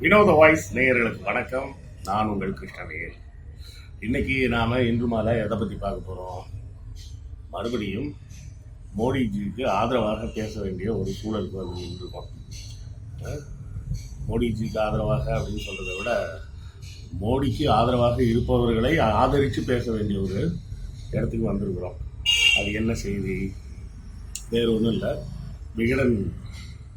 வினோத வாய்ஸ் நேயர்களுக்கு வணக்கம். நான் உங்கள் கிருஷ்ணவேல் இன்னைக்கு நாம் இன்று மாலை எதை பற்றி பார்க்க போகிறோம் மறுபடியும் மோடிஜிக்கு ஆதரவாக பேச வேண்டிய ஒரு சூழலுக்கு வந்து நின்றுருக்கோம் மோடிஜிக்கு ஆதரவாக அப்படின்னு சொல்கிறத விட மோடிக்கு ஆதரவாக இருப்பவர்களை ஆதரித்து பேச வேண்டிய ஒரு இடத்துக்கு வந்திருக்கிறோம். அது என்ன செய்தி? வேறு ஒன்றும் இல்லை. விகடன்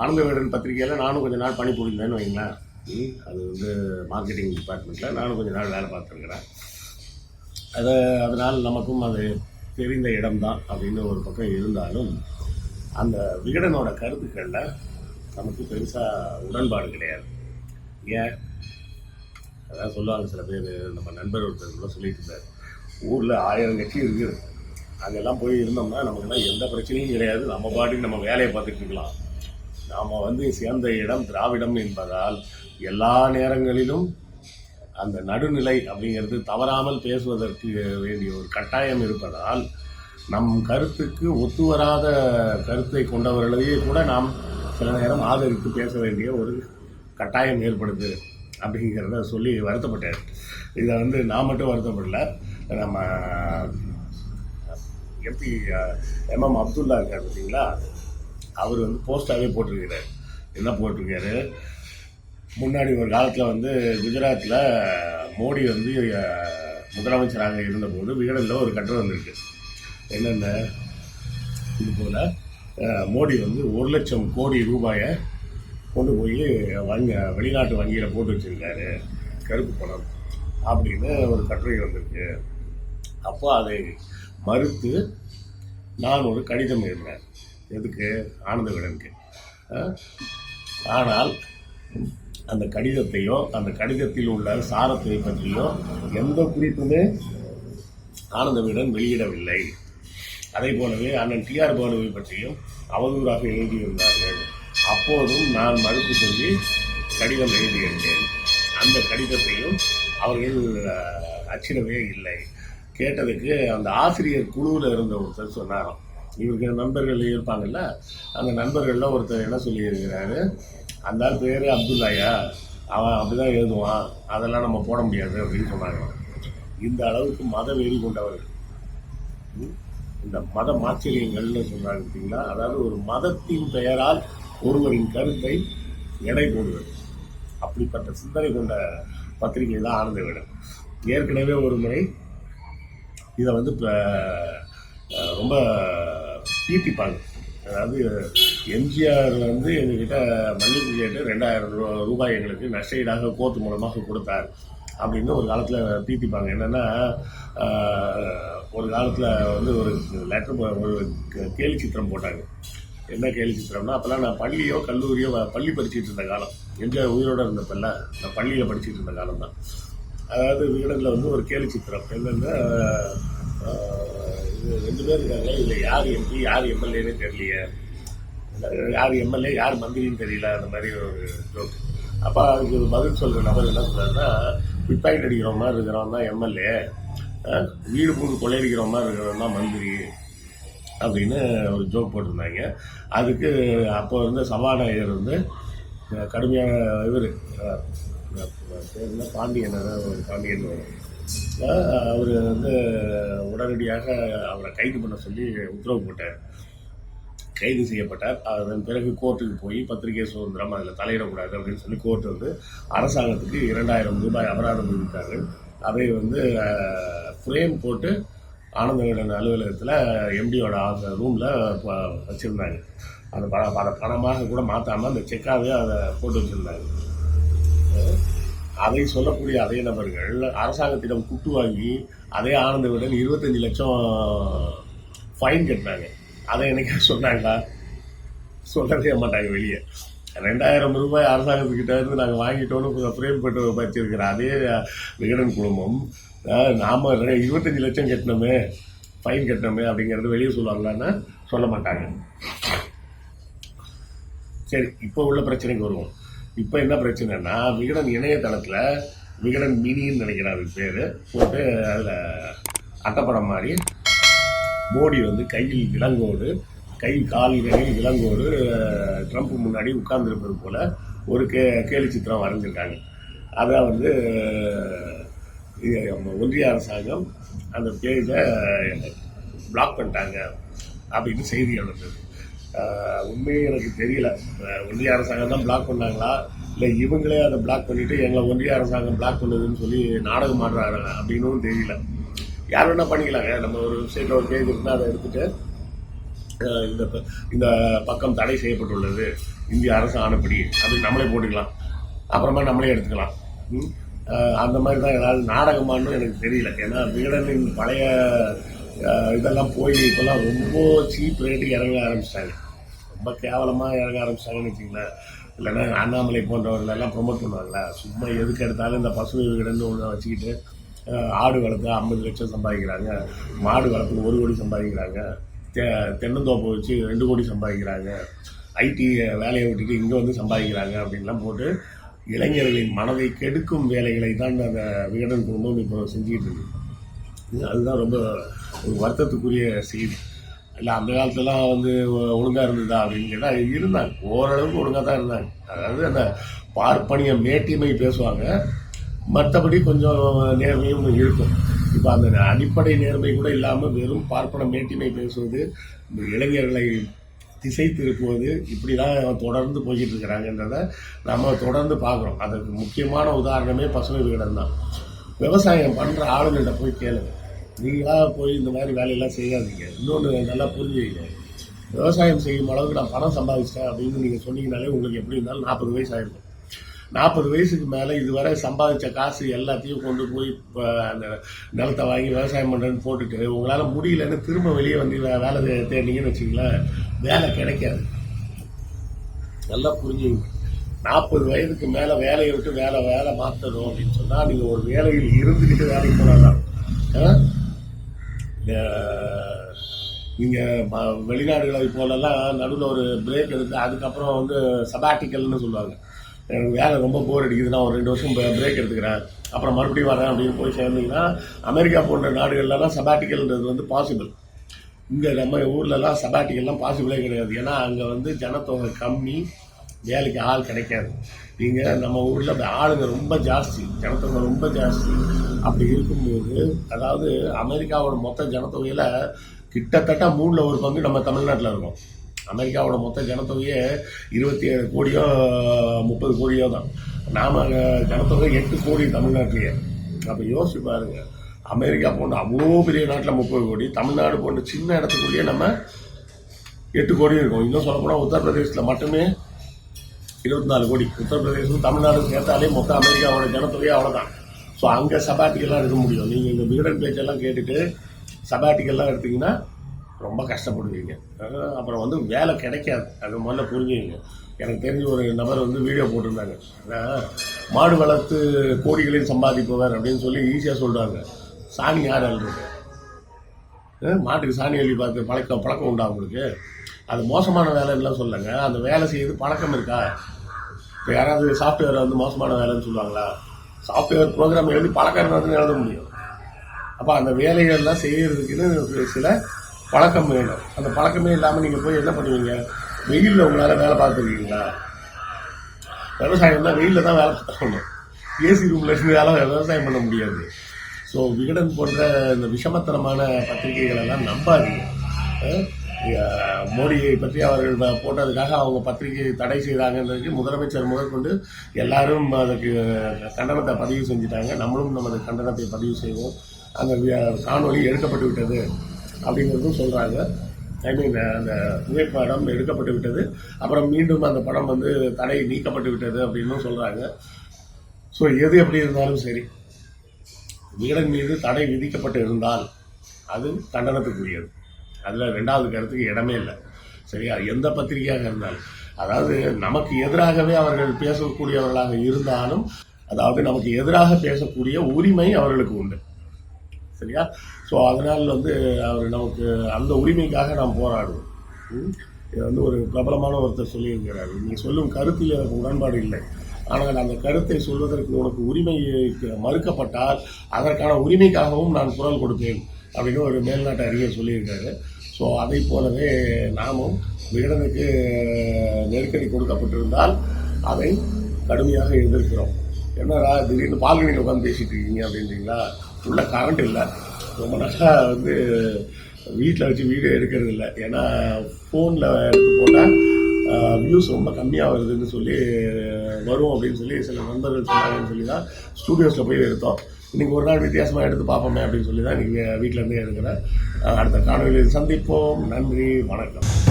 ஆனந்த விகடன் பத்திரிகையில் நானும் கொஞ்சம் நாள் பணி புரிந்தேன்னு வைங்களேன். அது வந்து மார்க்கெட்டிங் டிபார்ட்மெண்ட்டில் நானும் கொஞ்ச நாள் வேலை பார்த்துருக்குறேன். அது அதனால் நமக்கும் அது தெரிந்த இடம்தான் அப்படின்னு ஒரு பக்கம் இருந்தாலும் அந்த விகடனோட கருத்துக்களில் நமக்கு பெருசாக உடன்பாடு கிடையாது. ஏன்? அதான் சொல்லுவாங்க சில பேர் நம்ம நண்பர் ஒருத்தர் கூட சொல்லிட்டு இருந்தார். ஊரில் ஆயிரம் கட்சி இருக்குது. அங்கெல்லாம் போய் இருந்தோம்னா நமக்குலாம் எந்த பிரச்சனையும் கிடையாது. நம்ம பாட்டுக்கு நம்ம வேலையை பார்த்துட்டு இருக்கலாம். நாம் வந்து சேர்ந்த இடம் திராவிடம் என்பதால் எல்லா நேரங்களிலும் அந்த நடுநிலை அப்படிங்கிறது தவறாமல் பேசுவதற்கு வேண்டிய ஒரு கட்டாயம் இருப்பதால் நம் கருத்துக்கு ஒத்துவராத கருத்தை கொண்டவர்களையே கூட நாம் சில நேரம் ஆதரித்து பேச வேண்டிய ஒரு கட்டாயம் ஏற்படுது அப்படிங்கிறத சொல்லி வருத்தப்பட்டேன். இதை வந்து நான் மட்டும் வருத்தப்படல. நம்ம எம்பி எம்எம் அப்துல்லா இருக்கார் பார்த்தீங்களா? அவர் வந்து போஸ்டாகவே போட்டிருக்கிறார். என்ன போட்டிருக்காரு? முன்னாடி ஒரு காலத்தில் வந்து குஜராத்தில் மோடி வந்து முதலமைச்சராக இருந்தபோது விகடனில் ஒரு கட்டுரை வந்திருக்கு. என்னென்ன? இது போல் மோடி வந்து ஒரு லட்சம் கோடி ரூபாயை கொண்டு போய் வங்கி வெளிநாட்டு வங்கியில் போட்டு வச்சிருக்காரு. கருப்பு பணம் அப்படின்னு ஒரு கட்டுரை வந்திருக்கு. அப்போ அதை மறுத்து நான் ஒரு கடிதம் எழுதினேன் எதுக்கு? ஆனந்த விடனுக்கு ஆனால் அந்த கடிதத்தையோ அந்த கடிதத்தில் உள்ள சாரத்தை பற்றியோ எந்த குறிப்புமே ஆனந்தவிடன் வெளியிடவில்லை. அதே போலவே அண்ணன் டிஆர் பாலுவை பற்றியும் அவதூறாக எழுதியிருந்தார்கள். அப்போதும் நான் மறுப்பு சொல்லி கடிதம் எழுதியிருந்தேன். அந்த கடிதத்தையும் அவர்கள் அச்சிடவே இல்லை. கேட்டதுக்கு அந்த ஆசிரியர் குழுவில் இருந்த ஒருத்தர் சொன்னாராம். இவருக்கு நண்பர்கள் இருப்பாங்கல்ல அந்த நண்பர்களில் ஒருத்தர் என்ன சொல்லியிருக்கிறாரு? அந்த ஆள் பேர் அப்துல்லாயா? அவன் அப்படிதான் எழுதுவான் அதெல்லாம் நம்ம போட முடியாது அப்படின்னு சொன்னாங்க. இந்த அளவுக்கு மத வெறி கொண்டவர்கள். இந்த மத மாச்சரியங்கள்னு சொன்னாங்க பார்த்தீங்களா அதாவது ஒரு மதத்தின் பெயரால் ஒருவரின் கருத்தை எடை போடுவது. அப்படிப்பட்ட சிந்தனை கொண்ட பத்திரிகை தான் ஆனந்த விடம். ஏற்கனவே ஒரு முறை இதை வந்து இப்போ ரொம்ப தீர்த்திப்பாங்க அதாவது எம்ஜிஆர் வந்து எங்ககிட்ட மன்னிப்பு கேட்டு ரெண்டாயிரம் ரூபாய் எங்களுக்கு நஷ்டஈடாக கோர்ட் மூலமாக கொடுத்தார். அப்படின்னு ஒரு காலத்தில் பீத்திப்பாங்க என்னென்னா ஒரு காலத்தில் வந்து ஒரு லெட்டர் ஒரு கே- கேலி சித்திரம் போட்டாங்க. என்ன கேலி சித்திரம்னா அப்போல்லாம் நான் பள்ளியோ கல்லூரியோ பள்ளி படிச்சுட்டு இருந்த காலம். எம்ஜிஆர் உயிரோட இருந்தப்பல்ல நான் பள்ளியில் படிச்சுட்டு இருந்த காலம் தான். அதாவது விகடனில் வந்து ஒரு கேலி சித்திரம். என்னென்னா ரெண்டு பேர் இருக்காங்க இதில் யார் எம்பி யார் எம்எல்ஏன்னு தெரியலையே. யார் எம்எல்ஏ யார் மந்திரின்னு தெரியல அந்த மாதிரி ஒரு ஜோக் அப்போ அதுக்கு ஒரு பதில் சொல்கிற நபர் என்ன சொல்கிறாருன்னா பிட்பாக்கெட் அடிக்கிற மாதிரி இருக்கிறவன் தான் எம்எல்ஏ. வீடு பூண்டு கொள்ளையடிக்கிற மாதிரி இருக்கிறவன் தான் மந்திரி அப்படின்னு ஒரு ஜோக் போட்டிருந்தாங்க. அதுக்கு அப்போ வந்து சபாநாயகர் வந்து கடுமையான இவர். பாண்டியன் ஒரு பாண்டியன். அவர் வந்து உடனடியாக அவரை கைது பண்ண சொல்லி உத்தரவு போட்டார். கைது செய்யப்பட்டார். அதன் பிறகு கோர்ட்டுக்கு போய் பத்திரிகை சுதந்திரம் அதில் தலையிடக்கூடாது அப்படின்னு சொல்லி கோர்ட் வந்து அரசாங்கத்துக்கு இரண்டாயிரம் ரூபாய் அபராதம் விதித்தார்கள். அதை வந்து ஃப்ரேம் போட்டு ஆனந்தவிடன் அலுவலகத்தில் எம்டியோட ரூமில் வச்சுருந்தாங்க. அந்த பண பணமாக கூட மாற்றாமல் அந்த செக்காகவே அதை போட்டு வச்சுருந்தாங்க. அதை சொல்லக்கூடிய அதே நபர்கள் அரசாங்கத்திடம் குட்டு வாங்கி அதே ஆனந்தவிடன் இருபத்தஞ்சு லட்சம் ஃபைன் கட்டினாங்க. அதை என்னைக்கா சொன்னாங்களா? சொல்லவே மாட்டாங்க வெளியே. ரெண்டாயிரம் ரூபாய் அரசாங்கத்துக்கிட்ட இருந்து நாங்கள் வாங்கிட்டோன்னு ஃப்ரேம் போட்டு வச்சிருக்கிற அதே விகடன் குழுமம் நாம் இருபத்தஞ்சி இருபத்தஞ்சு லட்சம் கட்டினோமே ஃபைன் கட்டினோமே அப்படிங்கிறது வெளியே சொல்லுவாங்களான்னா சொல்ல மாட்டாங்க. சரி இப்போ உள்ள பிரச்சனைக்கு வருவோம். இப்போ என்ன பிரச்சனைனா விகடன் இணையதளத்தில் விகடன் மினின்னு நினைக்கிறேன் பேர் போட்டு அதில் அட்டப்படம் மாதிரி மோடி வந்து கையில் விலங்கோடு கை கால்களில் விலங்கோடு ட்ரம்ப் முன்னாடி உட்கார்ந்துருப்பது போல் ஒரு கே கேலி சித்திரம் வரைஞ்சிருக்காங்க. அதை வந்து ஒன்றிய அரசாங்கம் அந்த பேஜை பிளாக் பண்ணிட்டாங்க அப்படின்னு செய்தி எழுந்தது உண்மையே எனக்கு தெரியல. ஒன்றிய அரசாங்கம் தான் பிளாக் பண்ணாங்களா? இல்லை இவங்களே அதை பிளாக் பண்ணிவிட்டு எங்களை ஒன்றிய அரசாங்கம் பிளாக் பண்ணுதுன்னு சொல்லி நாடகம் ஆடுறாங்க அப்படின்னும் தெரியல. யார் வேணால் பண்ணிக்கலாங்க? நம்ம ஒரு வெப்சைட்டில் ஒரு பேஜ் இருந்தால் அதை எடுத்துகிட்டு இந்த ப- இந்த பக்கம் தடை செய்யப்பட்டுள்ளது. இந்திய அரசு ஆனப்படி அப்படின்னு நம்மளே போட்டுக்கலாம். அப்புறமா நம்மளே எடுத்துக்கலாம். அந்த மாதிரி தான் ஏதாவது நாடகமானு எனக்கு தெரியல. ஏன்னா விகடனின் பழைய இதெல்லாம் போய் இப்போல்லாம் ரொம்ப சீப் ரேட்டுக்கு இறங்க ஆரம்பிச்சிட்டாங்க. ரொம்ப கேவலமாக இறங்க ஆரம்பிச்சாங்கன்னு வச்சுங்களேன் இல்லைன்னா அண்ணாமலை போன்றவர்கள் எல்லாம் ப்ரொமோட் பண்ணுவாங்களா. சும்மா எதுக்கு எடுத்தாலும் இந்த பசு விகடன் ஒன்று வச்சுக்கிட்டு ஆடு வளர்த்து ஐம்பது லட்சம் சம்பாதிக்கிறாங்க. மாடு வளர்த்து ஒரு கோடி சம்பாதிக்கிறாங்க. தெ தென்னந்தோப்பை வச்சு ரெண்டு கோடி சம்பாதிக்கிறாங்க. ஐடி வேலையை விட்டுட்டு இங்கே வந்து சம்பாதிக்கிறாங்க அப்படின்லாம் போட்டு இளைஞர்களின் மனதை கெடுக்கும் வேலைகளை தான் அந்த விகடன் குடும்பம் இப்போ செஞ்சுக்கிட்டு இருக்கு. அதுதான் ரொம்ப ஒரு வருத்தத்துக்குரிய செய்தி. இல்லை அந்த காலத்துலாம் வந்து ஒழுங்காக இருந்ததா அப்படின்னு கேட்டால் இருந்தாங்க. ஓரளவுக்கு ஒழுங்காக தான் இருந்தாங்க. அதாவது அந்த பார்ப்பனிய மேட்டிமை பேசுவாங்க. மற்றபடி கொஞ்சம் நேர்மையும் இருக்கும். இப்போ அந்த அடிப்படை நேர்மை கூட இல்லாமல் வெறும் பார்ப்பன மேட்டிமை பேசுவது இளைஞர்களை திசை திருப்புவது இப்படி தான் தொடர்ந்து போய்கிட்டு இருக்கிறாங்கன்றத நம்ம தொடர்ந்து பார்க்குறோம். அதுக்கு முக்கியமான உதாரணமே பசுமை விகடன் தான். விவசாயம் பண்ணுற ஆளுங்கள்ட்ட போய் கேளுங்க. நீங்களாக போய் இந்த மாதிரி வேலையெல்லாம் செய்யாதீங்க. இன்னொன்று நல்லா புரிஞ்சுக்கங்க. விவசாயம் செய்யும் அளவுக்கு நான் பணம் சம்பாதிச்சிட்டேன் அப்படின்னு நீங்கள் சொன்னீங்கனாலே உங்களுக்கு எப்படி இருந்தாலும் நாற்பது வயசு ஆயிருக்கும் நாற்பது வயசுக்கு மேலே இதுவரை சம்பாதிச்ச காசு எல்லாத்தையும் கொண்டு போய் இப்போ அந்த நிலத்தை வாங்கி விவசாயம் பண்ணுறேன்னு போட்டுட்டு உங்களால் முடியலன்னு திரும்ப வெளியே வந்து வேலை தேடினீங்கன்னு வச்சிங்களேன் வேலை கிடைக்காது. நல்லா புரிஞ்சுங்க நாற்பது வயதுக்கு மேலே வேலையை விட்டு வேலை வேலை மாற்றணும் அப்படின்னு சொன்னால் நீங்கள் ஒரு வேலையில் இருந்துக்கிட்டு வேலைக்கு ஆ? நீங்கள் வெளிநாடுகளை போலலாம் நடுவில் ஒரு பிரேக் எடுத்து அதுக்கப்புறம் வந்து சபாட்டிக்கல்னு சொல்லுவாங்க. எனக்கு வேலை ரொம்ப போர் அடிக்குது. நான் ஒரு ரெண்டு வருஷம் பிரேக் எடுத்துக்கிறேன். அப்புறம் மறுபடியும் வரேன் அப்படின்னு போய் சேர்ந்தீங்கன்னா அமெரிக்கா போன்ற நாடுகள்லாம் சபாட்டிக்கல்ன்றது வந்து பாசிபிள் இங்கே நம்ம ஊர்லலாம் சபாட்டிக்கல்லாம் பாசிபிளே கிடையாது. ஏன்னா அங்கே வந்து ஜனத்தொகை கம்மி. வேலைக்கு ஆள் கிடைக்காது. நீங்கள் நம்ம ஊரில் அப்படி ஆளுங்க ரொம்ப ஜாஸ்தி ஜனத்தொகை ரொம்ப ஜாஸ்தி. அப்படி இருக்கும்போது அதாவது அமெரிக்காவோட மொத்த ஜனத்தொகையில் கிட்டத்தட்ட மூணில் ஒரு பங்கு நம்ம தமிழ்நாட்டில் இருக்கோம். அமெரிக்காவோட மொத்த ஜனத்தொகையே இருபத்தி ஏழு கோடியோ முப்பது கோடியோ தான். நாம் ஜனத்தொகை எட்டு கோடி தமிழ்நாட்டிலேயே. அப்போ யோசிச்சு பாருங்க. அமெரிக்கா போன்ற அவ்வளோ பெரிய நாட்டில் முப்பது கோடி தமிழ்நாடு போன்ற சின்ன இடத்துக்குள்ளேயே நம்ம எட்டு கோடி இருக்கும். இன்னும் சொல்லப்போனால் உத்தரப்பிரதேசத்தில் மட்டுமே இருபத்தி நாலு கோடி. உத்தரப்பிரதேசம் தமிழ்நாடு சேர்த்தாலே மொத்த அமெரிக்காவோட ஜனத்தொகையே அவ்வளோதான் ஸோ அங்கே சபாட்டிக்கெல்லாம் இருக்க முடியும். நீங்கள் இந்த விகடன் பேச்செல்லாம் கேட்டுட்டு சபாட்டிக்கெல்லாம் எடுத்தீங்கன்னா ரொம்ப கஷ்டப்படுவீங்க. அப்புறம் வந்து வேலை கிடைக்காது. அது முதல்ல புரிஞ்சுங்க எனக்கு தெரிஞ்ச ஒரு நபர் வந்து வீடியோ போட்டிருந்தாங்க. மாடு வளர்த்து கோடிகளையும் சம்பாதிப்பவர் அப்படின்னு சொல்லி ஈஸியாக சொல்கிறாங்க சாணி யார் அழுது மாட்டுக்கு சாணி அள்ளி பார்த்து பழக்கம் பழக்கம் உண்டா உங்களுக்கு? அது மோசமான வேலைன்னுலாம் சொல்லுங்க அந்த வேலை செய்யுது பழக்கம் இருக்கா? இப்போ யாராவது சாஃப்ட்வேர் வந்து மோசமான வேலைன்னு சொல்லுவாங்களா? சாஃப்ட்வேர் ப்ரோக்ராம் எழுதி பழக்கம் எழுத முடியும். அப்போ அந்த வேலைகள்லாம் செய்யறதுக்குன்னு சில பழக்கம் வேணும். அந்த பழக்கமே இல்லாமல் நீங்கள் போய் என்ன பண்ணுவீங்க? வெயிலில் உங்களால் வேலை பார்த்துருக்கீங்களா? விவசாயம் தான் வெயிலில் தான் வேலை பார்க்கணும் ஏசி ரூமில் இருந்து வேலை விவசாயம் பண்ண முடியாது. ஸோ விகடன் போன்ற இந்த விஷமத்தனமான பத்திரிகைகள் எல்லாம் நம்பாதீங்க மோடியை பற்றி அவர்கள் போட்டதுக்காக அவங்க பத்திரிகை தடை செய்தாங்கன்றதுக்கு முதலமைச்சர் முதற்கொண்டு எல்லாரும் அதுக்கு கண்டனத்தை பதிவு செஞ்சுட்டாங்க. நம்மளும் நமது கண்டனத்தை பதிவு செய்வோம். அந்த காணொலி எடுக்கப்பட்டு விட்டது அப்படிங்கிறதும் சொல்கிறாங்க ஐ மீன் அந்த புகைப்படம் எடுக்கப்பட்டு விட்டது. அப்புறம் மீண்டும் அந்த படம் வந்து தடை நீக்கப்பட்டு விட்டது அப்படின்னும் சொல்கிறாங்க ஸோ எது எப்படி இருந்தாலும் சரி வீரன் மீது தடை விதிக்கப்பட்டு இருந்தால் அது கண்டனத்துக்குரியது. அதில் ரெண்டாவது கருத்துக்கு இடமே இல்லை. சரியா? எந்த பத்திரிகையாக இருந்தாலும். அதாவது நமக்கு எதிராகவே அவர்கள் பேசக்கூடியவர்களாக இருந்தாலும் அதாவது நமக்கு எதிராக பேசக்கூடிய உரிமை அவர்களுக்கு உண்டு. சரியா? ஸோ அதனால் வந்து அவர் நமக்கு அந்த உரிமைக்காக நாம் போராடுவோம். ம்? இது வந்து ஒரு பிரபலமான ஒருத்தர் சொல்லியிருக்கிறார். நீ சொல்லும் கருத்தில் எனக்கு உடன்பாடு இல்லை. ஆனால் அந்த கருத்தை சொல்வதற்கு உனக்கு உரிமை மறுக்கப்பட்டால் அதற்கான உரிமைக்காகவும் நான் குரல் கொடுப்பேன் அப்படின்னு ஒரு மேல்நாட்டு அறிஞர் சொல்லியிருக்காரு. ஸோ அதை போலவே நாமும் விகடனுக்கு நெருக்கடி கொடுக்கப்பட்டிருந்தால் அதை கடுமையாக எதிர்க்கிறோம். என்னடா திடீர்னு பால்கனியில் உட்காந்து பேசிட்டு இருக்கீங்க அப்படின்றீங்களா? உள்ள கரண்ட் இல்லை. ரொம்ப நாளாக வந்து வீட்டில் வச்சு வீடியோ எடுக்கிறது இல்லை. ஏன்னா ஃபோனில் எடுத்து போட்டால் வியூஸ் ரொம்ப கம்மியாக வருதுன்னு சொல்லி வரும் அப்படின்னு சொல்லி சில நண்பர்கள் சொன்னாங்கன்னு சொல்லி தான் ஸ்டூடியோஸில் போய் எடுத்தோம். இன்றைக்கி ஒரு நாள் வித்தியாசமாக எடுத்து பார்ப்போமே அப்படின்னு சொல்லி தான் இன்றைக்கி வீட்டில் இருந்தே எடுக்கிறேன் அடுத்த காணொலியில் சந்திப்போம். நன்றி. வணக்கம்.